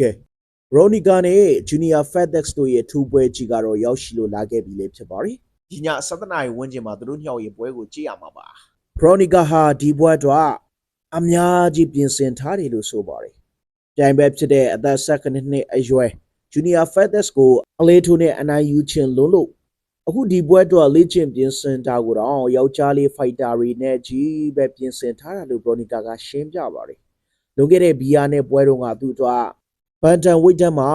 ကဲရိုနီကာနဲ့ဂျူနီယာ FedEx တို့ရဲ့ထူပွဲကြီးကတော့ရောက်ရှိလို့လာခဲ့ပြီလေဖြစ်ပါတယ်ဒီည7နာရီဝန်းကျင်မှာသူတို့ညှောက်ရေးပွဲကိုကြည့်ရမှာပါခရိုနီကာဟာဒီပွဲတော့အများကြီးပြင်ဆင်ထားတယ်လို့ဆိုပါတယ်ပြိုင်ပွဲဖြစ်တဲ့အသက်16နှစ်အရွယ်ဂျူနီယာ FedEx ကိုအလေးထိုးနဲ့အနိုင်ယူခြင်းလုံးလို့အခုဒီပွဲတော့လေ့ကျင့်ပြင်ဆင်တာကိုတော့ယောက်ျားလေးဖိုက်တာတွေနဲ့ကြီးပဲပြင်ဆင်ထားတာလို့ခရိုနီကာကရှင်းပြပါတယ်လွန်ခဲ့တဲ့ဘီယာနဲ့ပွဲတုန်းကသူ့တော့ ဘန်တန်ဝိတ်တန်းမှာ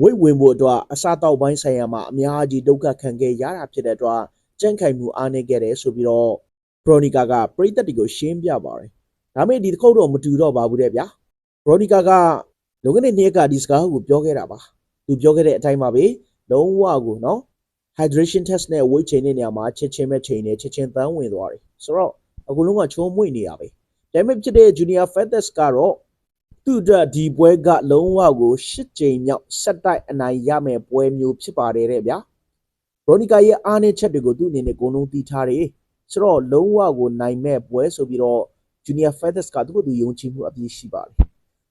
ဝိတ်ဝင်ဖို့အတွက်အစားတောက်ပိုင်းဆိုင်ရာမှာအများကြီးဒုက္ခခံခဲ့ရတာဖြစ်တဲ့အတွက်ကြန့်ခိုင်မှုအားနည်းခဲ့တယ်ဆိုပြီးတော့ခရိုနီကာကပရိသတ်တွေကိုရှင်းပြပါတယ်။ဒါပေမဲ့ဒီတစ်ခေါက်တော့မတူတော့ပါဘူးတဲ့ဗျာ။ခရိုနီကာကလုံခဲ့တဲ့နေ့ကဒီစကားကိုပြောခဲ့တာပါ။သူပြောခဲ့တဲ့အတိုင်းပါပဲလုံးဝကိုနော် hydration test နဲ့ weight ချိန်တဲ့နေရာမှာချက်ချင်းပဲချိန်နေချက်ချင်းတန်းဝင်သွားတယ်။ဆိုတော့အခုလုံးကချိုးမွေ့နေရပဲ။ဒါပေမဲ့ဖြစ်တဲ့ junior fedex ကတော့ သူ့အတွက်ဒီပွဲကလုံးဝကို၈ကြိမ်မြောက်ဆက်တိုက်အနိုင်ရမယ်ပွဲမျိုးဖြစ်ပါတယ်တဲ့ဗျာရိုနီကာရဲ့အားနည်းချက်တွေကိုသူ့အနေနဲ့အကုန်လုံးသိထားတယ်ဆိုတော့လုံးဝကိုနိုင်မဲ့ပွဲဆိုပြီးတော့ Junior FedEx ကသူ့ကိုယ်သူယုံကြည်မှုအပြည့်ရှိပါတယ်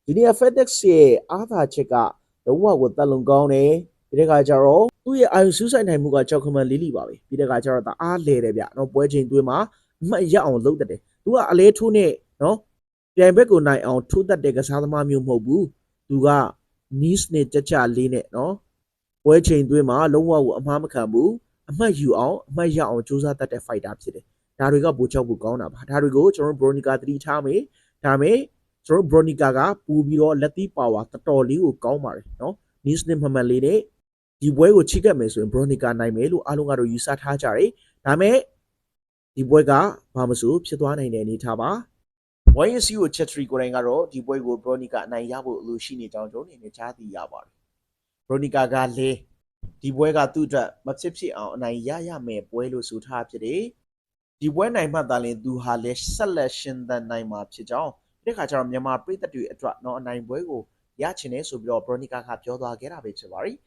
Junior FedEx ရဲ့အားသာချက်ကလုံးဝကိုတက်လုံကောင်းတယ်ဒီတဲ့ခါကျတော့သူ့ရဲ့အာရုံစူးစိုက်နိုင်မှုကကြောက်ခမန်လေးလီပါပဲပြီးတဲ့ခါကျတော့ဒါအားလဲတယ်ဗျနော်ပွဲချိန်သွင်းမှာအမှတ်ရအောင်လုပ်တတ်တယ်သူကအလဲထိုးနဲ့နော် ပြိုင်ဘက်ကိုနိုင်အောင်ထိုးတတ်တဲ့ကစားသမားမျိုးမဟုတ်ဘူးသူက niche နဲ့ကြကြလေးနဲ့နော်ပွဲချိန်သွင်းမှာလုံးဝကိုအမှားမခံဘူးအမှတ်ယူအောင်အမှတ်ရအောင်စူးစမ်းတတ်တဲ့ fighter ဖြစ်တယ်ဒါတွေကဘူချောက်ဘူးကောင်းတာပါဒါတွေကိုကျွန်တော်တို့ Bronica သတိထားမယ်ဒါမဲ့ကျွန်တော်တို့ Bronica ကပူပြီးတော့လက်သီးပါဝါတော်တော်လေးကိုကောင်းပါတယ်နော် niche နဲ့မှန်မှန်လေးနဲ့ဒီပွဲကိုချိကတ်မယ်ဆိုရင် Bronica နိုင်မယ်လို့အားလုံးကတော့ယူဆထားကြတယ်ဒါမဲ့ဒီပွဲကဘာမဆိုဖြစ်သွားနိုင်တဲ့အနေထားပါ YNC ကိုချက်ထရီကိုယ်တိုင်ကတော့ဒီပွဲကိုဘရိုနီကာအနိုင်ရဖို့အလိုရှိနေကြောင်းကျွန်တော်အနေနဲ့ကြားသိရပါတယ်။ဘရိုနီကာကလည်းဒီပွဲကသူ့အတွက်မဖြစ်ဖြစ်အောင်အနိုင်ရရမယ်ပွဲလို့ဆိုထားဖြစ်တယ်။ဒီပွဲနိုင်မှသာလျှင်သူဟာလည်းဆက်လက်ရှင်သန်နိုင်မှာဖြစ်ကြောင်းဒီခါကျတော့မြန်မာပြည်သက်တွေအတွက်တော့အနိုင်ပွဲကိုရချင်တယ်ဆိုပြီးတော့ဘရိုနီကာကပြောသွားခဲ့တာပဲဖြစ်ပါတယ်